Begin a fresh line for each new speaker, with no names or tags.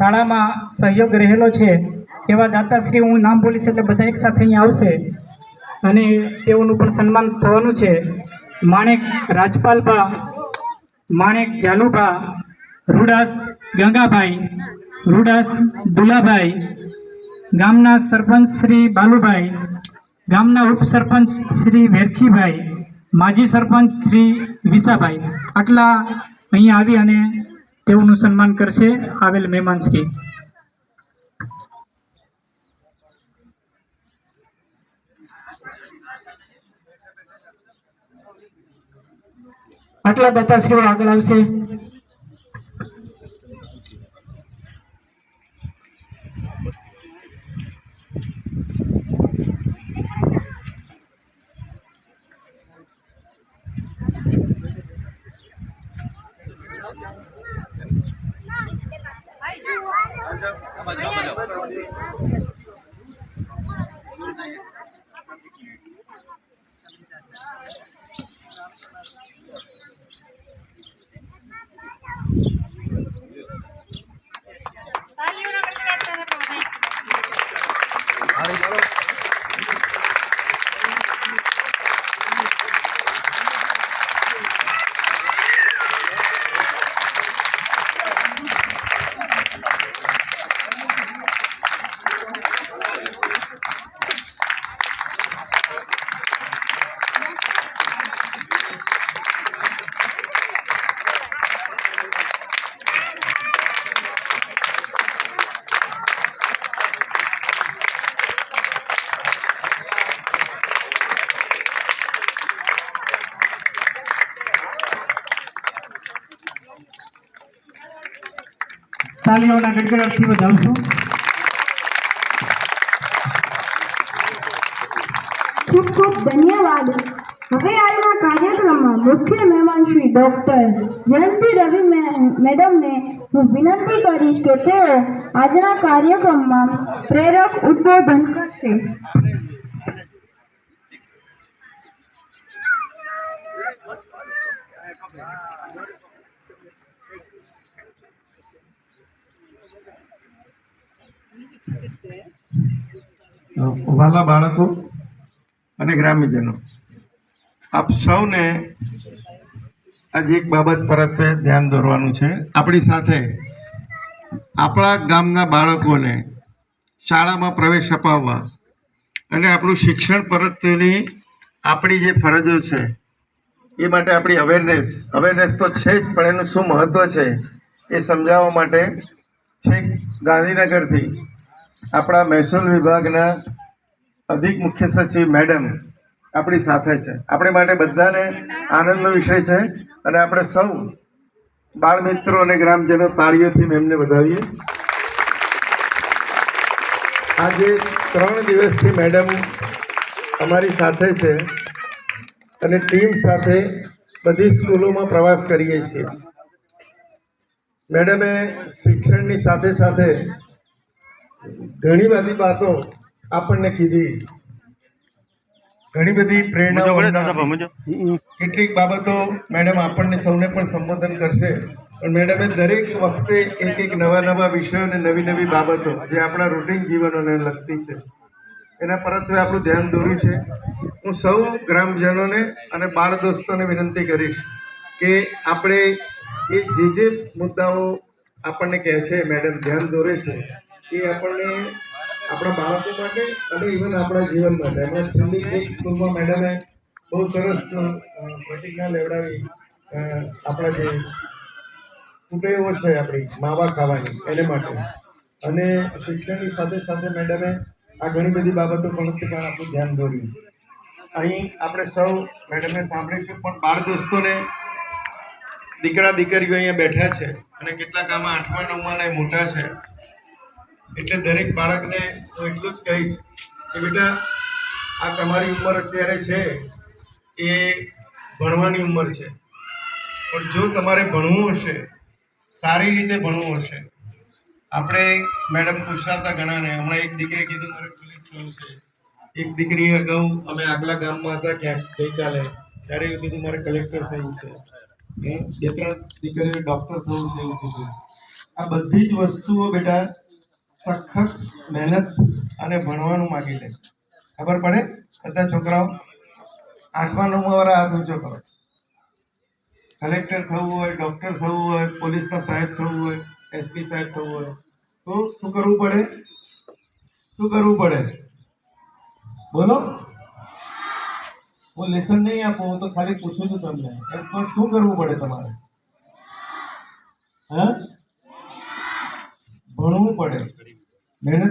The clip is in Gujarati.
શાળામાં સહયોગ રહેલો છે એવા દાતાશ્રી હું નામ બોલીશ એટલે બધા એક સાથે અહીંયા આવશે. અને તેઓનું પણ સન્માન થવાનું છે. માણેક રાજપાલભા, માણેક જાલુભા રૂડાસ ગંગાભાઈ, રૂડાસ દુલાભાઈ, ગામના સરપંચ શ્રી બાલુભાઈ, ગામના ઉપસરપંચ શ્રી વેરચીભાઈ માજી સરપંચ શ્રી વિસાભાઈ. આટલા અહીંયા આવી અને તેઓનું સન્માન કરશે આવેલ મહેમાન શ્રી. આટલા દાતાશ્રીઓ આગળ આવશે. બધા તાલીઓના ગડગડાટથી વધાવશું
ખૂબ ખૂબ ધન્યવાદ. હવે આજના કાર્યક્રમમાં મુખ્ય મહેમાન શ્રી ડોક્ટર જયંતિ રવિ મેડમને હું વિનંતી કરીશ કે તેઓ આજના કાર્યક્રમમાં પ્રેરક ઉદ્બોધન કરશે.
વાલા બાળકો અને ગ્રામ્યજનો. આપ સૌને આજે એક બાબત પરત્વે ધ્યાન દોરવાનું છે. આપણી સાથે આપણા ગામના બાળકોને શાળામાં પ્રવેશ અપાવવા અને આપણું શિક્ષણ પરત્વેની આપણી જે ફરજો છે, એ માટે આપણી અવેરનેસ અવેરનેસ તો છે જ, પણ એનું શું મહત્ત્વ છે, એ સમજાવવા માટે છેક ગાંધીનગરથી આપણા મહેસૂલ વિભાગના અધિક મુખ્ય સચિવ મેડમ આપણી સાથે છે. આપણે માટે બધાને આનંદનો વિષય છે અને આપણે સૌ બાળ મિત્રો અને ગ્રામજનો તાળીઓથી એમને વધાવીએ. આજે ત્રણ દિવસથી મેડમ અમારી સાથે છે અને ટીમ સાથે બધી સ્કૂલોમાં પ્રવાસ કરીએ છીએ. મેડમે શિક્ષણની સાથે સાથે ઘણી બધી વાતો આપણને કીધી. ઘણી બધી પ્રેરણા કેટલીક બાબતો મેડમ આપણને સૌને પણ સંબોધન કરશે. પણ મેડમે દરેક વખતે એક એક નવા નવા વિષયો અને નવી નવી બાબતો જે આપણા રૂટીન જીવનોને લગતી છે એના પરત્વે આપણું ધ્યાન દોર્યું છે. હું સૌ ગ્રામજનોને અને બાળ દોસ્તોને વિનંતી કરીશ કે આપણે એ જે જે મુદ્દાઓ આપણને કહે છે મેડમ ધ્યાન દોરે છે એ આપણને આપણા બાળકો માટે અને ઇવન આપણા જીવન માટે. હમણાં છેલ્લી એક સ્કૂલમાં મેડમે બહુ સરસ પ્રતિજ્ઞા લેવડાવી આપણા જે કુટેવો છે આપણી, માવા ખાવાની, એને માટે. અને શિક્ષણની સાથે સાથે મેડમે આ ઘણી બધી બાબતો પણ પણ આપણું ધ્યાન દોર્યું. અહીં આપણે સૌ મેડમને સાંભળીશું પણ બાળ દોસ્તોને દીકરા દીકરીઓ અહીંયા બેઠા છે અને કેટલાક આમાં આઠમા નવમાં ને મોટા છે. એટલે દરેક બાળકને હું એટલું જ કહીશ કે બેટા, આ તમારી ઉંમર અત્યારે છે એ ભણવાની ઉંમર છે. પણ જો તમારે ભણવું હશે, સારી રીતે ભણવું હશે, આપણે મેડમ પૂછતા ઘણાને, હમણાં એક દીકરીએ કીધું, મારે પોલીસ થયું છે. એક દીકરી અગાઉ, અમે આગલા ગામમાં હતા ક્યાંક ગઈકાલે ત્યારે એવું કીધું, મારે કલેક્ટર થયું છે. બે ત્રણ દીકરીઓ ડૉક્ટર થવું છે એવું કીધું. આ બધી જ વસ્તુઓ બેટા સખત મહેનત અને ભણવાનું માગી લે. ખબર પડે? બધા છોકરાઓ આઠમા, નવમા વાળા હાથ ઊંચો કરો. કલેક્ટર થવું હોય, ડૉક્ટર થવું હોય, પોલીસના સાહેબ થવું હોય એસપી સાહેબ થવું હોય, તો શું કરવું પડે? શું કરવું પડે? બોલો? હું લેસન નહીં આપું તો ખાલી પૂછું છું તમને. એમાં શું કરવું પડે તમારે? હા? ભણવું પડે. મહેનત